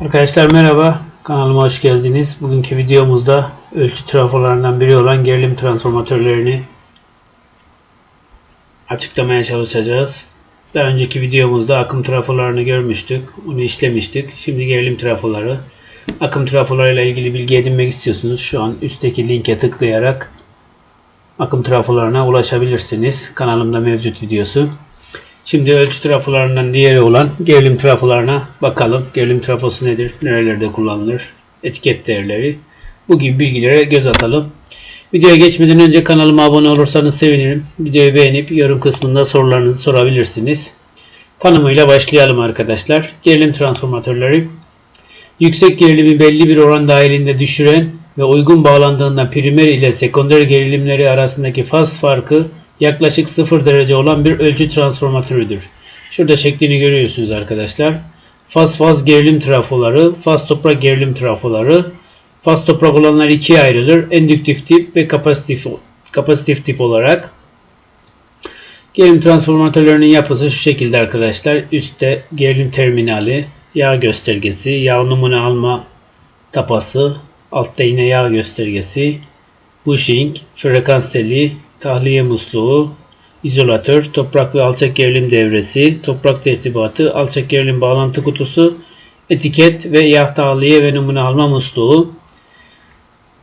Arkadaşlar merhaba. Kanalıma hoş geldiniz. Bugünkü videomuzda ölçü trafolarından biri olan gerilim transformatörlerini açıklamaya çalışacağız. Daha önceki videomuzda akım trafolarını görmüştük. Onu işlemiştik. Şimdi gerilim trafoları. Akım trafolarıyla ilgili bilgi edinmek istiyorsunuz. Şu an üstteki linke tıklayarak akım trafolarına ulaşabilirsiniz. Kanalımda mevcut videosu. Şimdi ölçü trafolarından diğeri olan gerilim trafolarına bakalım. Gerilim trafosu nedir? Nerelerde kullanılır? Etiket değerleri. Bu gibi bilgilere göz atalım. Videoya geçmeden önce kanalıma abone olursanız sevinirim. Videoyu beğenip yorum kısmında sorularınızı sorabilirsiniz. Tanımıyla başlayalım arkadaşlar. Gerilim transformatörleri yüksek gerilimi belli bir oran dahilinde düşüren ve uygun bağlandığında primer ile sekonder gerilimleri arasındaki faz farkı yaklaşık 0 derece olan bir ölçü transformatörüdür. Şurada şeklini görüyorsunuz arkadaşlar. Faz faz gerilim trafoları, faz toprak gerilim trafoları. Faz toprak olanlar ikiye ayrılır. Endüktif tip ve kapasitif, kapasitif tip olarak. Gerilim transformatörlerinin yapısı şu şekilde arkadaşlar. Üstte gerilim terminali, yağ göstergesi, yağ numune alma tapası, altta yine yağ göstergesi, bushing, frekans teli, tahliye musluğu, izolatör, toprak ve alçak gerilim devresi, toprak tertibatı, alçak gerilim bağlantı kutusu, etiket ve yağ tahliye ve numune alma musluğu.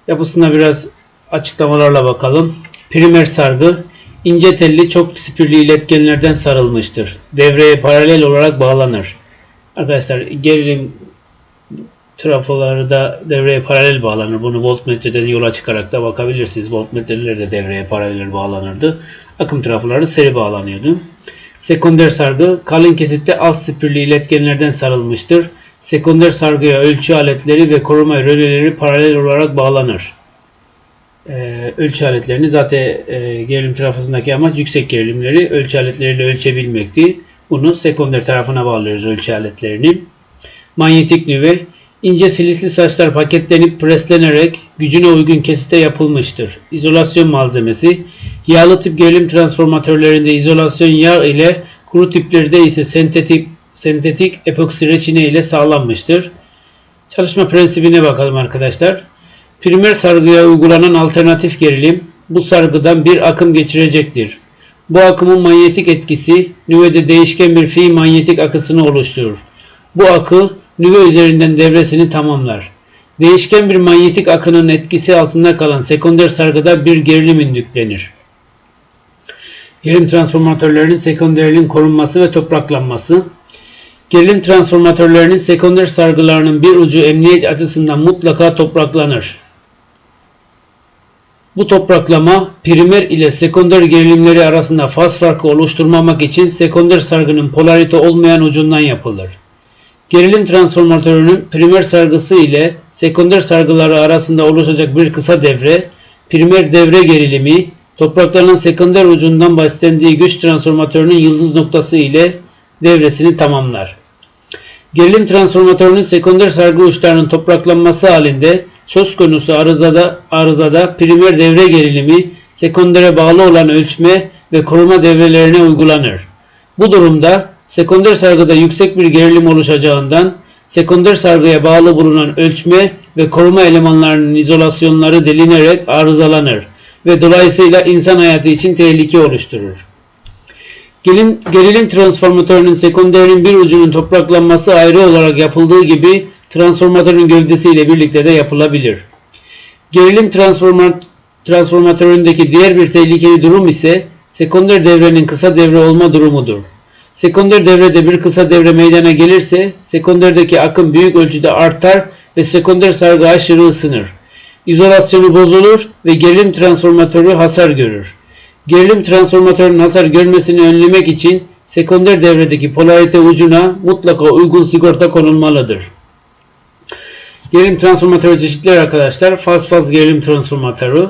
Yapısına biraz açıklamalarla bakalım. Primer sargı ince telli çok spirli iletkenlerden sarılmıştır. Devreye paralel olarak bağlanır. Arkadaşlar gerilim trafoları da devreye paralel bağlanır. Bunu voltmetreden yola çıkarak da bakabilirsiniz. Voltmetreler de devreye paralel bağlanırdı. Akım trafoları seri bağlanıyordu. Sekonder sargı kalın kesitte alt spirli iletkenlerden sarılmıştır. Sekonder sargıya ölçü aletleri ve koruma röleleri paralel olarak bağlanır. Ee, ölçü aletlerini zaten e, gerilim trafosundaki amaç yüksek gerilimleri ölçü aletleriyle ölçebilmekti. Bunu sekonder tarafına bağlıyoruz ölçü aletlerini. Manyetik nüve İnce silisli saçlar paketlenip preslenerek gücüne uygun kesite yapılmıştır. İzolasyon malzemesi Yağlı tip gerilim transformatörlerinde izolasyon yağ ile kuru tiplerde ise sentetik sentetik epoksi reçine ile sağlanmıştır. Çalışma prensibine bakalım arkadaşlar. Primer sargıya uygulanan alternatif gerilim bu sargıdan bir akım geçirecektir. Bu akımın manyetik etkisi nüvede değişken bir fi manyetik akısını oluşturur. Bu akı nüve üzerinden devresini tamamlar. Değişken bir manyetik akının etkisi altında kalan sekonder sargıda bir gerilim indüklenir. Gerilim transformatörlerinin sekonderliğin korunması ve topraklanması Gerilim transformatörlerinin sekonder sargılarının bir ucu emniyet açısından mutlaka topraklanır. Bu topraklama primer ile sekonder gerilimleri arasında faz farkı oluşturmamak için sekonder sargının polarite olmayan ucundan yapılır. Gerilim transformatörünün primer sargısı ile sekonder sargıları arasında oluşacak bir kısa devre, primer devre gerilimi, topraklanan sekonder ucundan beslendiği güç transformatörünün yıldız noktası ile devresini tamamlar. Gerilim transformatörünün sekonder sargı uçlarının topraklanması halinde söz konusu arızada, arızada primer devre gerilimi sekondere bağlı olan ölçme ve koruma devrelerine uygulanır. Bu durumda sekonder sargıda yüksek bir gerilim oluşacağından sekonder sargıya bağlı bulunan ölçme ve koruma elemanlarının izolasyonları delinerek arızalanır ve dolayısıyla insan hayatı için tehlike oluşturur. Gerilim, gerilim transformatörünün sekonderinin bir ucunun topraklanması ayrı olarak yapıldığı gibi transformatörün gövdesiyle birlikte de yapılabilir. Gerilim transformat, transformatöründeki diğer bir tehlikeli durum ise sekonder devrenin kısa devre olma durumudur. Sekonder devrede bir kısa devre meydana gelirse sekonderdeki akım büyük ölçüde artar ve sekonder sargı aşırı ısınır. İzolasyonu bozulur ve gerilim transformatörü hasar görür. Gerilim transformatörünün hasar görmesini önlemek için sekonder devredeki polarite ucuna mutlaka uygun sigorta konulmalıdır. Gerilim transformatörü çeşitleri arkadaşlar. Faz faz gerilim transformatörü.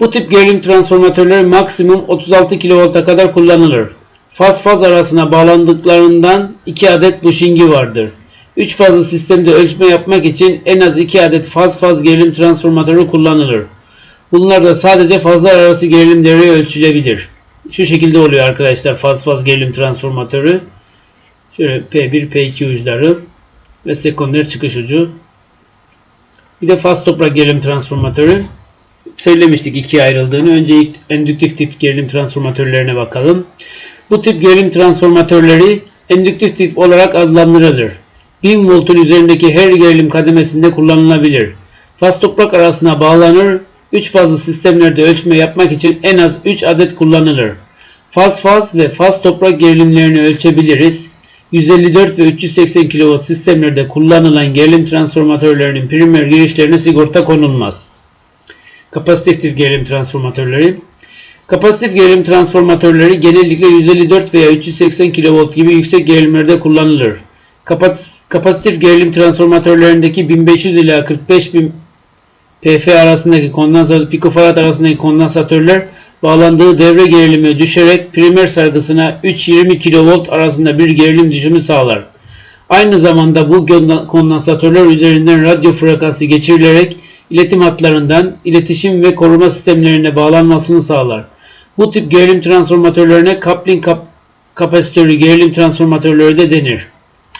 Bu tip gerilim transformatörleri maksimum 36 kV'a kadar kullanılır. Faz faz arasına bağlandıklarından 2 adet bushing'i vardır. 3 fazlı sistemde ölçme yapmak için en az 2 adet faz faz gerilim transformatörü kullanılır. Bunlar da sadece fazlar arası gerilim değeri ölçülebilir. Şu şekilde oluyor arkadaşlar faz faz gerilim transformatörü. Şöyle P1 P2 uçları. ve sekonder çıkış ucu. Bir de faz toprak gerilim transformatörü. Söylemiştik ikiye ayrıldığını. Önce endüktif tip gerilim transformatörlerine bakalım. Bu tip gerilim transformatörleri endüktif tip olarak adlandırılır. 1000 voltun üzerindeki her gerilim kademesinde kullanılabilir. Faz toprak arasına bağlanır. 3 fazlı sistemlerde ölçme yapmak için en az 3 adet kullanılır. Faz faz ve faz toprak gerilimlerini ölçebiliriz. 154 ve 380 kV sistemlerde kullanılan gerilim transformatörlerinin primer girişlerine sigorta konulmaz. Kapasitif gerilim transformatörleri Kapasitif gerilim transformatörleri genellikle 154 veya 380 kV gibi yüksek gerilimlerde kullanılır. Kapasitif gerilim transformatörlerindeki 1500 ila 45000 PF arasındaki kondansatör pikofarad arasındaki kondansatörler bağlandığı devre gerilimi düşerek primer sargısına 3-20 kV arasında bir gerilim düşümü sağlar. Aynı zamanda bu kondansatörler üzerinden radyo frekansı geçirilerek iletim hatlarından iletişim ve koruma sistemlerine bağlanmasını sağlar. Bu tip gerilim transformatörlerine coupling kap kapasitörlü gerilim transformatörleri de denir.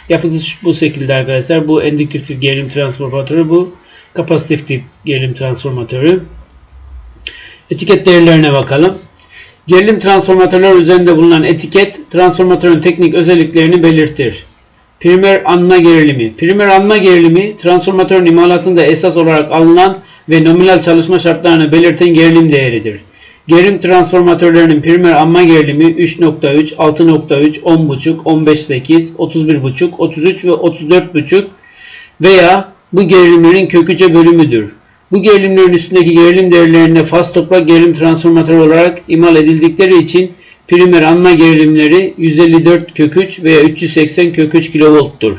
Yapısı bu şekilde arkadaşlar. Bu endüktif gerilim transformatörü, bu kapasitif tip gerilim transformatörü. Etiket değerlerine bakalım. Gerilim transformatörler üzerinde bulunan etiket transformatörün teknik özelliklerini belirtir. Primer anma gerilimi. Primer anma gerilimi transformatörün imalatında esas olarak alınan ve nominal çalışma şartlarını belirten gerilim değeridir. Gerilim transformatörlerinin primer anma gerilimi 3.3, 6.3, 10.5, 15.8, 31.5, 33 ve 34.5 veya bu gerilimlerin köküce bölümüdür. Bu gerilimlerin üstündeki gerilim değerlerinde faz toprak gerilim transformatörü olarak imal edildikleri için primer anma gerilimleri 154 kök 3 veya 380 kök 3 kV'tur.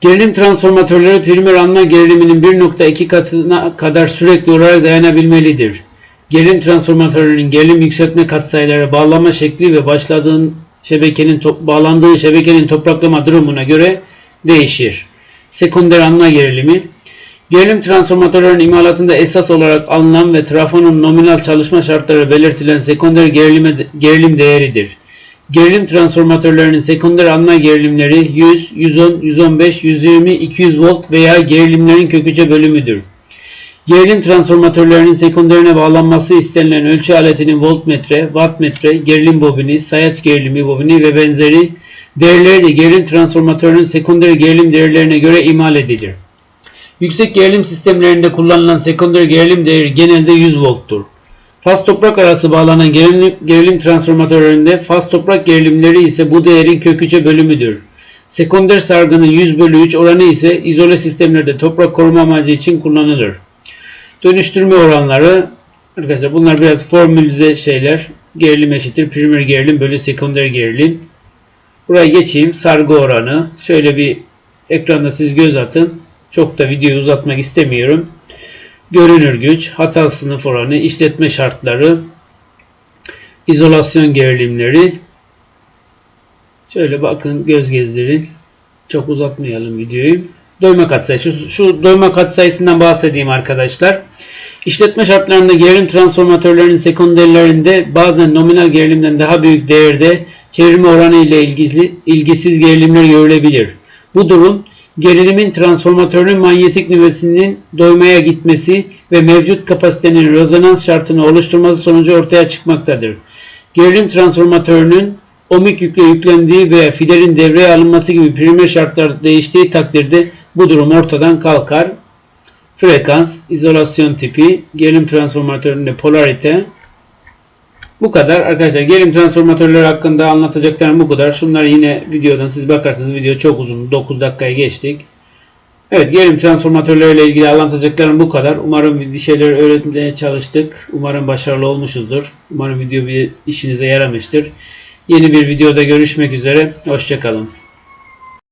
Gerilim transformatörleri primer anma geriliminin 1.2 katına kadar sürekli olarak dayanabilmelidir. Gerilim transformatörlerinin gerilim yükseltme katsayıları bağlama şekli ve başladığın şebekenin bağlandığı şebekenin topraklama durumuna göre değişir. Sekonder anma gerilimi Gerilim transformatörlerin imalatında esas olarak alınan ve trafonun nominal çalışma şartları belirtilen sekonder gerilime, gerilim değeridir. Gerilim transformatörlerinin sekonder anma gerilimleri 100, 110, 115, 120, 200 volt veya gerilimlerin köküce bölümüdür. Gerilim transformatörlerinin sekonderine bağlanması istenilen ölçü aletinin voltmetre, wattmetre, gerilim bobini, sayaç gerilimi bobini ve benzeri değerleri de gerilim transformatörünün sekonder gerilim değerlerine göre imal edilir. Yüksek gerilim sistemlerinde kullanılan sekonder gerilim değeri genelde 100 volttur. Faz toprak arası bağlanan gerilim, gerilim transformatörlerinde faz toprak gerilimleri ise bu değerin köküçe bölümüdür. Sekonder sargının 100 bölü 3 oranı ise izole sistemlerde toprak koruma amacı için kullanılır. Dönüştürme oranları arkadaşlar bunlar biraz formülize şeyler. Gerilim eşittir primer gerilim bölü sekonder gerilim. Buraya geçeyim. Sargı oranı. Şöyle bir ekranda siz göz atın. Çok da videoyu uzatmak istemiyorum. Görünür güç, hata sınıf oranı, işletme şartları, izolasyon gerilimleri. Şöyle bakın göz gezdirin. Çok uzatmayalım videoyu. Doyma katsayısı. Şu, şu doyma katsayısından bahsedeyim arkadaşlar. İşletme şartlarında gerilim transformatörlerinin sekonderlerinde bazen nominal gerilimden daha büyük değerde çevirme oranı ile ilgili, ilgisiz gerilimler görülebilir. Bu durum gerilimin transformatörün manyetik nüvesinin doymaya gitmesi ve mevcut kapasitenin rezonans şartını oluşturması sonucu ortaya çıkmaktadır. Gerilim transformatörünün ohmik yükle yüklendiği veya fidelin devreye alınması gibi primer şartlar değiştiği takdirde bu durum ortadan kalkar. Frekans, izolasyon tipi, gerilim transformatöründe polarite, bu kadar arkadaşlar. Gerilim transformatörleri hakkında anlatacaklarım bu kadar. Şunlar yine videodan siz bakarsanız video çok uzun. 9 dakikaya geçtik. Evet gerilim transformatörleriyle ilgili anlatacaklarım bu kadar. Umarım bir şeyler öğretmeye çalıştık. Umarım başarılı olmuşuzdur. Umarım video bir işinize yaramıştır. Yeni bir videoda görüşmek üzere. Hoşçakalın.